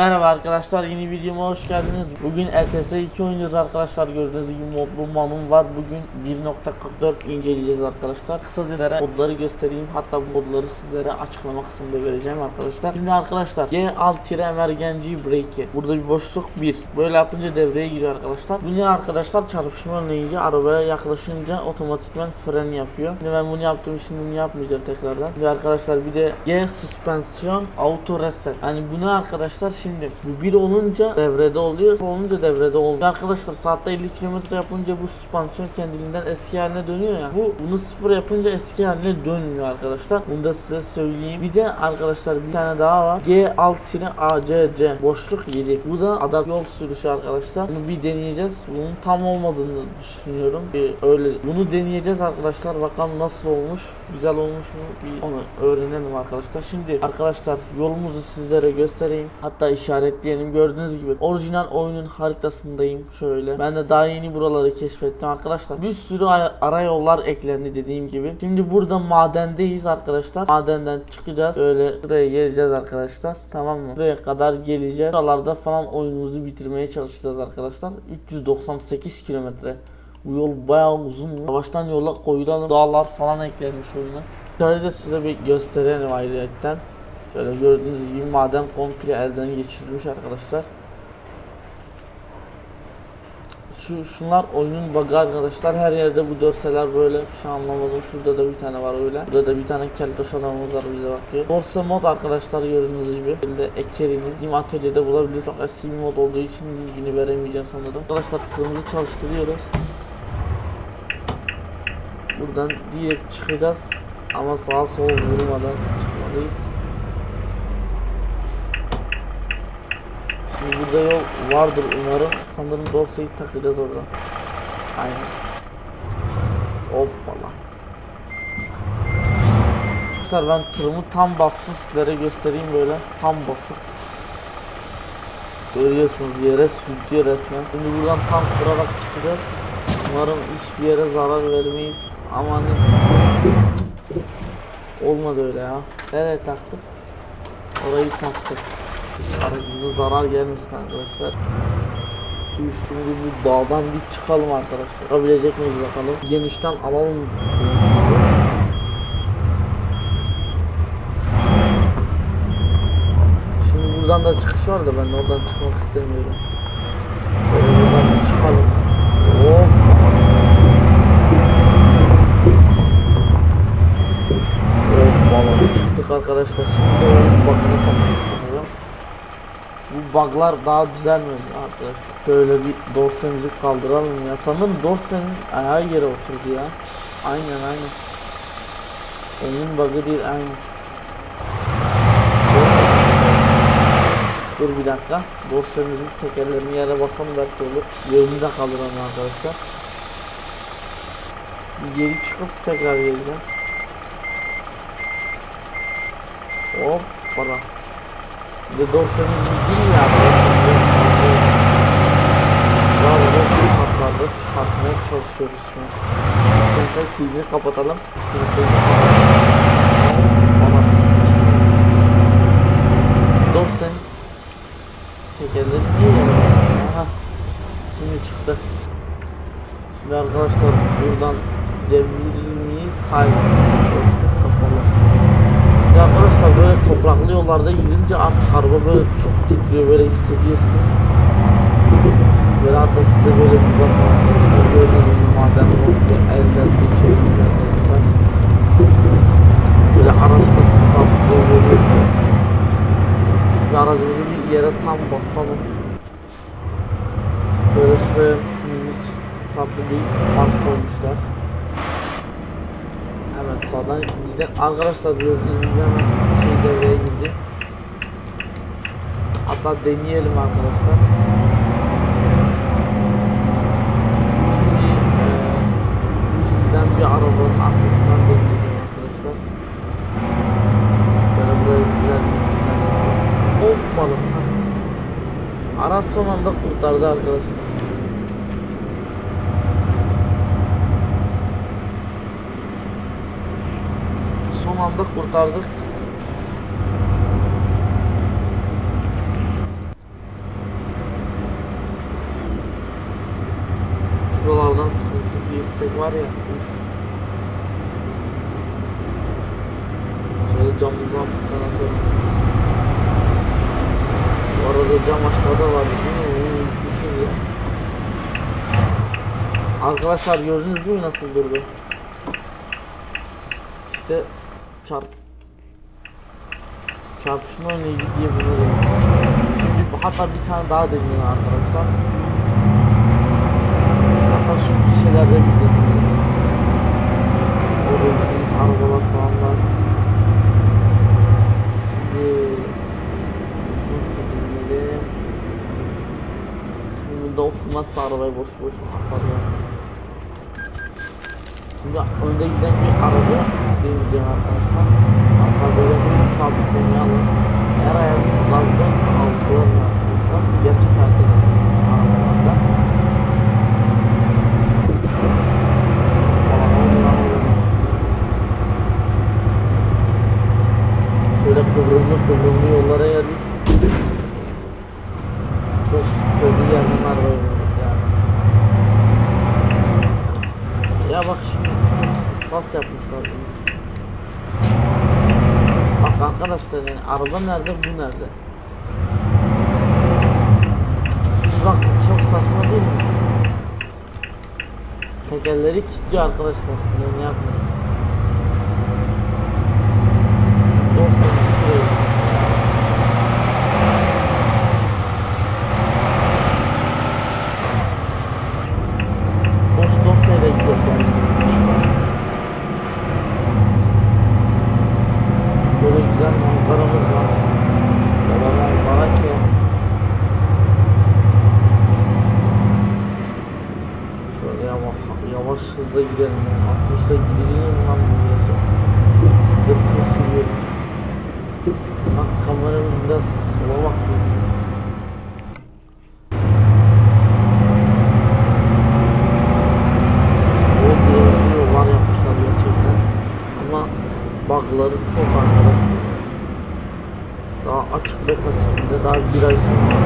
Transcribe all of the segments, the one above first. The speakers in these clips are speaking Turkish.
Merhaba arkadaşlar yeni videoma hoş geldiniz. Bugün ETS 2 oynuyoruz arkadaşlar. Gördüğünüz gibi modlu mamum var. Bugün 1.44 inceleyeceğiz arkadaşlar. Kısaca sizlere modları göstereyim. Hatta bu modları sizlere açıklama kısmında vereceğim arkadaşlar. Şimdi arkadaşlar G6 emergency brake. Burada bir boşluk 1. Böyle yapınca devreye giriyor arkadaşlar. Bu ne arkadaşlar? Çarpışma önleyici arabaya yaklaşınca otomatikman fren yapıyor. Şimdi ben bunu yaptığım için bunu yapmayacağım tekrardan. Şimdi arkadaşlar bir de G suspensiyon auto reset. Yani bu ne arkadaşlar? Şimdi bu bir olunca devrede oluyor. olunca devrede olmuyor. Arkadaşlar saatte 50 km yapınca bu süspansiyon kendiliğinden eski haline dönüyor ya. Bu bunu sıfır yapınca eski haline dönmüyor arkadaşlar. Bunu da size söyleyeyim. Bir de arkadaşlar bir tane daha var. G6-ACC boşluk 7. Bu da adap yol sürüşü arkadaşlar. Bunu bir deneyeceğiz. Bunun tam olmadığını düşünüyorum. Bir öyle bunu deneyeceğiz arkadaşlar. Bakalım nasıl olmuş. Güzel olmuş mu? Bir onu öğrenelim arkadaşlar. Şimdi arkadaşlar yolumuzu sizlere göstereyim. Hatta işaretleyelim. Gördüğünüz gibi orijinal oyunun haritasındayım. Şöyle. Ben de daha yeni buraları keşfettim arkadaşlar. Bir sürü ay- ara yollar eklendi dediğim gibi. Şimdi burada madendeyiz arkadaşlar. Madenden çıkacağız. Böyle buraya geleceğiz arkadaşlar. Tamam mı? Buraya kadar geleceğiz. Buralarda falan oyunumuzu bitirmeye çalışacağız arkadaşlar. 398 kilometre. Bu yol bayağı uzun. Yavaştan yola koyulalım. Dağlar falan eklenmiş oyuna. Şöyle de size bir gösterelim ayrıyetten. Şöyle gördüğünüz gibi maden komple elden geçirilmiş arkadaşlar. Şu şunlar oyunun bug'ı arkadaşlar. Her yerde bu dörseler böyle bir şey anlamadım. Şurada da bir tane var öyle. Burada da bir tane keltoş adamımız var bize bakıyor. Borsa mod arkadaşlar gördüğünüz gibi. Böyle Ekeri'nin Dim Atölye'de bulabilirsiniz. Çok eski bir mod olduğu için bilgini veremeyeceğim sanırım. Arkadaşlar kırmızı çalıştırıyoruz. Buradan direkt çıkacağız. Ama sağa sola vurmadan çıkmalıyız. Şimdi burada yol vardır umarım. Sanırım dorsayı takacağız orada. Aynen. Hoppala. Arkadaşlar ben tırımı tam bastım sizlere göstereyim böyle. Tam basıp. Görüyorsunuz yere sürtüyor resmen. Şimdi buradan tam kurarak çıkacağız. Umarım hiçbir yere zarar vermeyiz. Aman Olmadı öyle ya. Nereye taktık? Orayı taktık. Aracımıza zarar gelmesin arkadaşlar. Üstümüzü bu dağdan bir çıkalım arkadaşlar. Yapabilecek miyiz bakalım. Genişten alalım. Şimdi buradan da çıkış var da ben oradan çıkmak istemiyorum. Şöyle buradan bir çıkalım. Hop. Hoppala çıktık arkadaşlar. Şimdi onun bakını takacağız bu buglar daha düzelmedi arkadaşlar. Böyle bir dosya kaldıralım ya. Sanırım dosyanın ayağı yere oturdu ya. Aynen aynen. Onun bug'ı değil aynen. Dur bir dakika. Dosya müzik tekerlerini yere basam belki olur. Yerini kaldıralım arkadaşlar. Geri çıkıp tekrar geleceğim. Hoppala. 90'ın bildiğini yaptık. Varlığı katlandık, çıkartmaya çalışıyoruz şu an. Sonuçta TV'yi kapatalım. Kimseyi kapatalım. Dorsen tekerleri niye yapıyoruz? Şimdi çıktı. Şimdi arkadaşlar buradan gidebilir miyiz? Hayır. Dorsen kapalı. Arkadaşlar böyle topraklı yollarda gidince artık araba böyle çok titriyor böyle hissediyorsunuz. Böyle hatta size böyle bir bakın arkadaşlar gördüğünüz gibi maden yolda elden bir şey olmuş arkadaşlar. Böyle araçta siz sarsılıyor görüyorsunuz. Şimdi aracımızı bir yere tam basalım. Şöyle şuraya minik tatlı bir park koymuşlar. Sağdan giden arkadaşlar gibi hemen şey devreye girdi. Hatta deneyelim arkadaşlar. Şimdi düz giden bir arabanın arkasından deneyeceğim arkadaşlar. Şöyle buraya güzel bir tünel var. Hoppala. Araç son anda kurtardı arkadaşlar. Önlem aldık, kurtardık. Şuralardan sıkıntısız geçsek var ya. Üf. Şöyle camımızı hafiften açalım. Bu arada cam açmada var. Üşür ya. Arkadaşlar gördünüz mü nasıl durdu? İşte çarp çarpışma örneği diye bunu dedim. Şimdi hatta bir tane daha deneyelim arkadaşlar. Hatta şu şeylerde bir deneyelim. Orada arabalar falan var. Şimdi nasıl deneyelim? Şimdi bunda okunmazsa arabayı boş boşuna hasar ya. Şimdi önde giden bir aracı deneyeceğim arkadaşlar. Hatta böyle hız sabitlemeyi alın. Eğer ayağınız gazdaysa algılamıyor arkadaşlar. Gerçek hayatta da arabalarda. Falan olmayan olmaz. Şöyle kıvrımlı kıvrımlı yollara geldik. Çok kötü yerden arabaya bindik yani. Ya bak şimdi çok hassas yapmışlar bunu. Bak arkadaşlar yani araba nerede bu nerede? Şimdi bak çok saçma değil mi? Tekerleri kilitliyor arkadaşlar. Freni yapmıyor. Dostum. buraya. Boş dosyayla gidiyor yani. Şöyle güzel manzaramız var. Manzara ki. Şöyle yavaş, yavaş hızla gidelim. 60'la gidilir mi lan bu gece? Bir tır sürüyoruz. Bak kameramız biraz sola bakıyor. O virajlı yollar yapmışlar gerçekten. Ama bug'ları çok arkadaşlar. Daha açık betasında daha bir ay sonra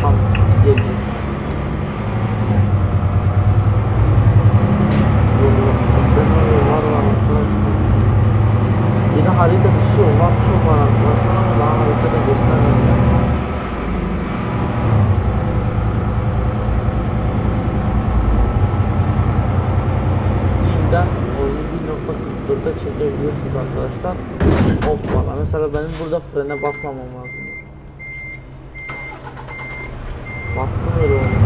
tam gelecek. Yine harita dışı yollar çok var arkadaşlar ama daha haritada göstermedim. Steam'den oyunu 1.44'e çekebilirsiniz arkadaşlar. Hoppala. Mesela benim burada frene basmamam lazım. Bastım öyle oldu.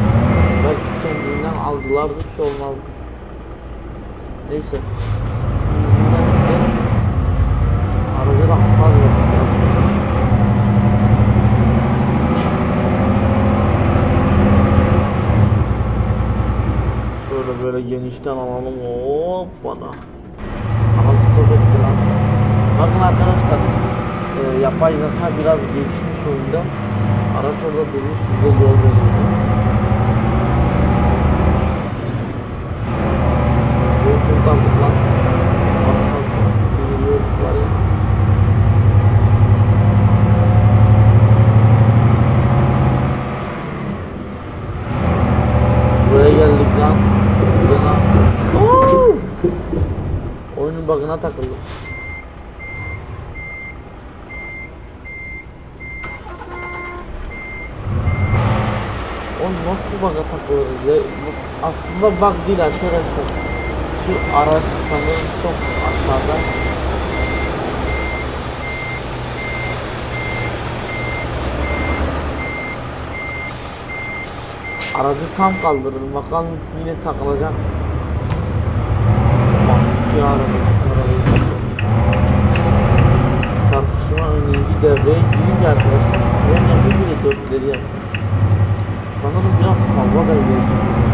Belki kendinden algılardı bir şey olmazdı. Neyse. Araca da hasar verdik. Şöyle böyle genişten alalım. Hoppala. Aha stop etti lan. Bakın arkadaşlar. E, yapay zeka biraz gelişmiş oyunda. Araç orada durmuş bize yol veriyor. Çok kurtardık lan. Az kalsın sinirliyorduk var ya. Buraya geldik lan. Buradan. Oo! Oyunun bug'ına takıldım. O nasıl bug'a takılırız ya? Bu Aslında bug değil arkadaşlar. Şu araç sanırım çok aşağıda. Aracı tam kaldırın bakalım yine takılacak. Bastık ya arabayı. arabayı. Çarpışma önleyici devreye girince arkadaşlar fren yapıyor bile dörtleri yapıyor. Sanırım biraz fazla devreye giriyor.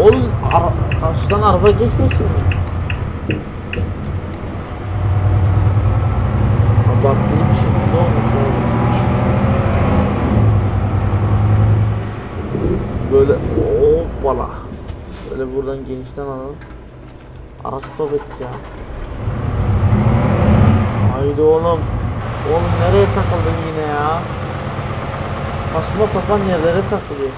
Oğlum ara karşıdan araba geçmesin mi? Abartılı bir şekilde olmuş abi. Böyle hoppala. Böyle buradan genişten alalım. Araç stop etti ya. Haydi oğlum. Oğlum nereye takıldın yine ya? Saçma sapan yerlere takılıyor.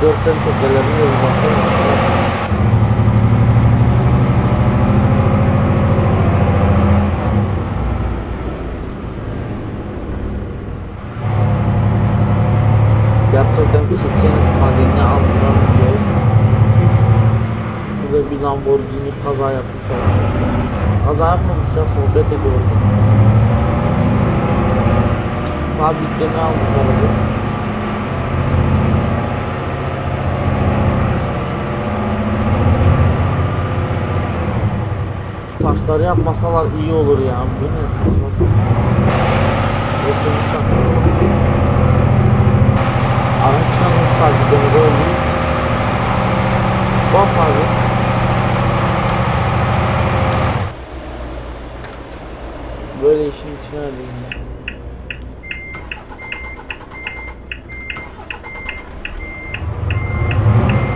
Görsel tekerlerini yorulmasın. Gerçekten Türkiye'nin madenini aldıran yol. Üf. Şurada bir Lamborghini kaza yapmış arkadaşlar. Kaza yapmamış ya sohbet ediyordu. Sabitleme almış aracı. Şu taşları yapmasalar iyi olur ya. Bu ne saçma sapan. Göstermiş taşları. Araç yalnız sabitlemede olmuş. Bas abi. Böyle işin içine.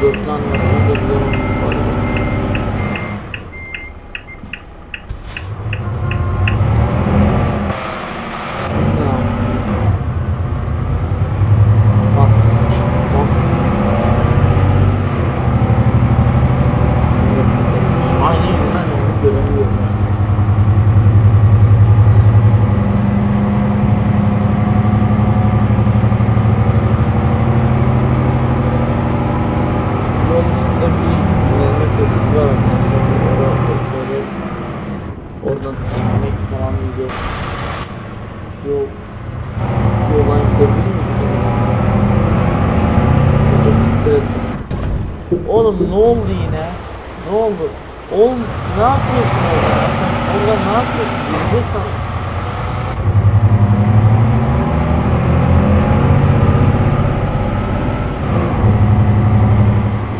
Şu Dörtlü animasyonu da güzel olmuş bu arada. Ya. Bas. Bas. Şu ayna yüzünden onu göremiyorum ben. Şimdi yol üstünde bir dinlenme tesisi var arkadaşlar. Oraya oturacağız. Oradan ekmek falan yiyeceğiz. Şu şu yoldan gidebilir miyim? Neyse siktir et. Oğlum ne oldu yine? Ne oldu? Oğlum ne yapıyorsun orada? Sen orada ne yapıyorsun? Gerizekalı.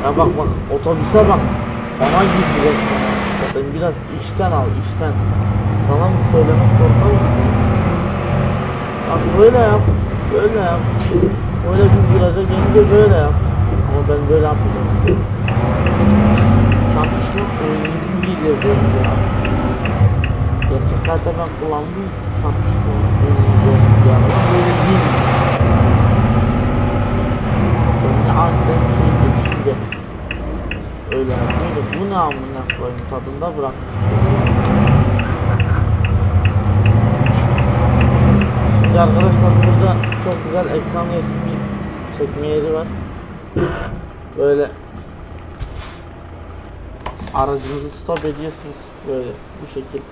Ya bak bak otobüse bak. Bana girdi resmen. Zaten biraz işten al işten. Sana mı söylemek zorunda mısın? Bak böyle yap. Böyle yap. Böyle bir viraja gelince böyle yap. Ama ben böyle yapmayacağım. Çarpışmak öğrenci geliyor böyle ya. Gerçek hayatta ben kullandım çarpışma öğrenci ya. Ama böyle değil. Böyle aniden bir şey geçince. Öyle yapıyor Bu ne amına koyayım tadında bırakmış. Şimdi arkadaşlar burada çok güzel ekran resmi çekme yeri var. Böyle aracınızı stop ediyorsunuz böyle bu şekil.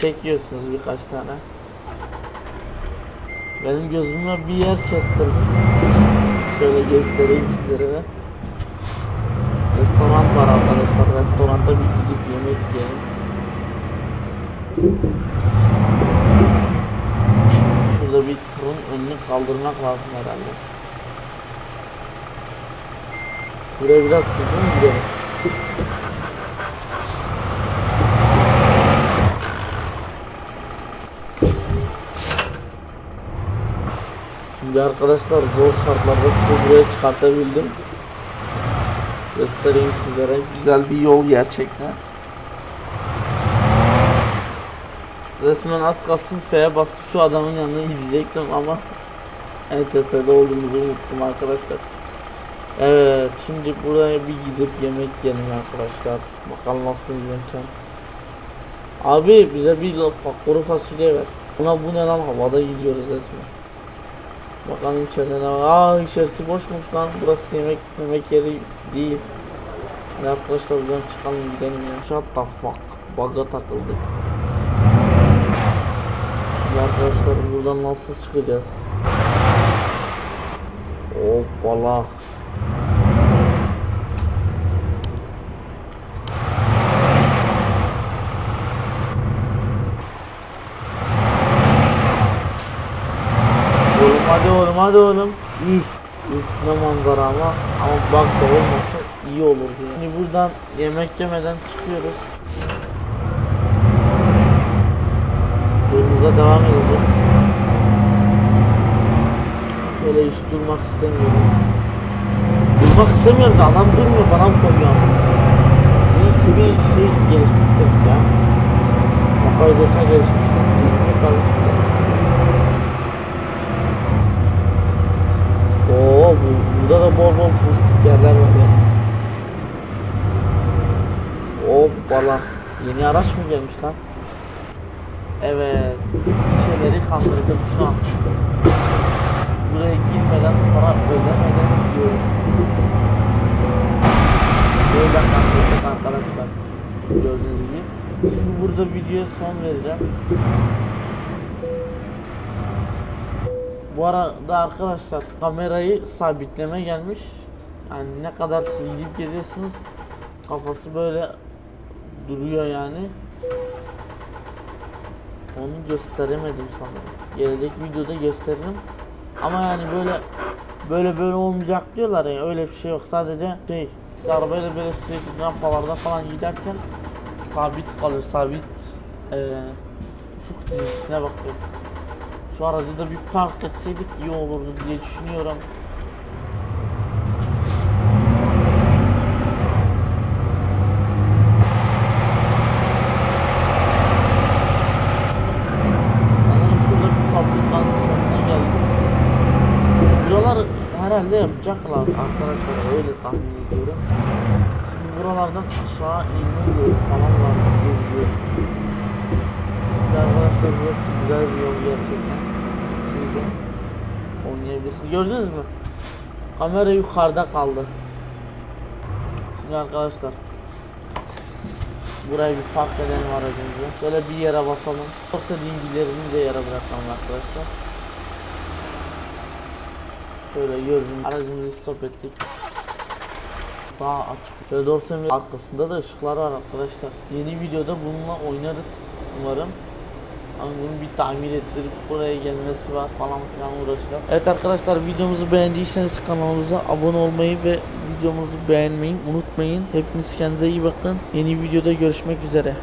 Çekiyorsunuz birkaç tane. Benim gözüme bir yer kestirdim. Şöyle göstereyim sizlere. Restoran var arkadaşlar. Restoranda bir gidip yemek yiyelim. Bir tırın önünü kaldırmak lazım herhalde. Buraya biraz hızlı mı gidelim? Şimdi arkadaşlar zor şartlarda tırı buraya çıkartabildim. Göstereyim sizlere. Güzel bir yol gerçekten. Resmen az kalsın F'ye basıp şu adamın yanına gidecektim ama ETS'de olduğumuzu unuttum arkadaşlar. Evet şimdi buraya bir gidip yemek yiyelim arkadaşlar. Bakalım nasıl bir mekan. Abi bize bir kuru fasulye ver. Buna bu ne lan havada gidiyoruz resmen. Bakalım içeride ne var. Aa içerisi boşmuş lan. Burası yemek yemek yeri değil. Ne arkadaşlar buradan çıkalım gidelim ya. Shut the fuck. Bug'a takıldık. Arkadaşlar buradan nasıl çıkacağız? Hoppala. Oğlum hadi oğlum hadi oğlum. Üf. Üf ne manzara ama. Ama bak da olmasa iyi olurdu ya. Şimdi buradan yemek yemeden çıkıyoruz. Yolumuza devam edeceğiz. Şöyle hiç durmak istemiyorum. Durmak istemiyorum da adam durmuyor bana mı koyuyor artık? İyi şey gelişmiştir ya. Yapay zeka gelişmiştir. İyi zekalı çıktı. Oo bu Burada da bol bol turistik yerler var yani. Hoppala. Yeni araç mı gelmiş lan? Evet. Bir şeyleri kandırdık şu an. Buraya girmeden para ödemeden gidiyoruz. Böyle kandırdık arkadaşlar. Gördüğünüz gibi. Şimdi burada videoya son vereceğim. Bu arada arkadaşlar kamerayı sabitleme gelmiş. Yani ne kadar siz gidip geliyorsunuz kafası böyle duruyor yani. Onu gösteremedim sanırım. Gelecek videoda gösteririm. Ama yani böyle böyle böyle olmayacak diyorlar ya öyle bir şey yok. Sadece şey siz arabayla böyle sürekli rampalarda falan giderken sabit kalır. Sabit eee ufuk dizisine bakıyorum. Şu aracı da bir park etseydik iyi olurdu diye düşünüyorum. Sanırım şurada bir fabrikanın sonuna geldik. Buralar herhalde yapacaklar arkadaşlar öyle tahmin ediyorum. Şimdi buralardan aşağı inme yolu falan var diye. Şimdi arkadaşlar burası güzel bir yol gerçekten. Siz de oynayabilirsiniz. Gördünüz mü? Kamera yukarıda kaldı. Şimdi arkadaşlar Buraya bir park edelim aracımızı. Böyle bir yere basalım. Yoksa bilgilerini de yere bırakalım arkadaşlar. Şöyle gördüğünüz aracımızı stop ettik. Daha açık. Ve dorsemin arkasında da ışıklar var arkadaşlar. Yeni videoda bununla oynarız umarım. Ama bunu bir tamir ettirip buraya gelmesi var falan filan uğraşacağız. Evet arkadaşlar videomuzu beğendiyseniz kanalımıza abone olmayı ve videomuzu beğenmeyi unutmayın. Hepiniz kendinize iyi bakın. Yeni videoda görüşmek üzere.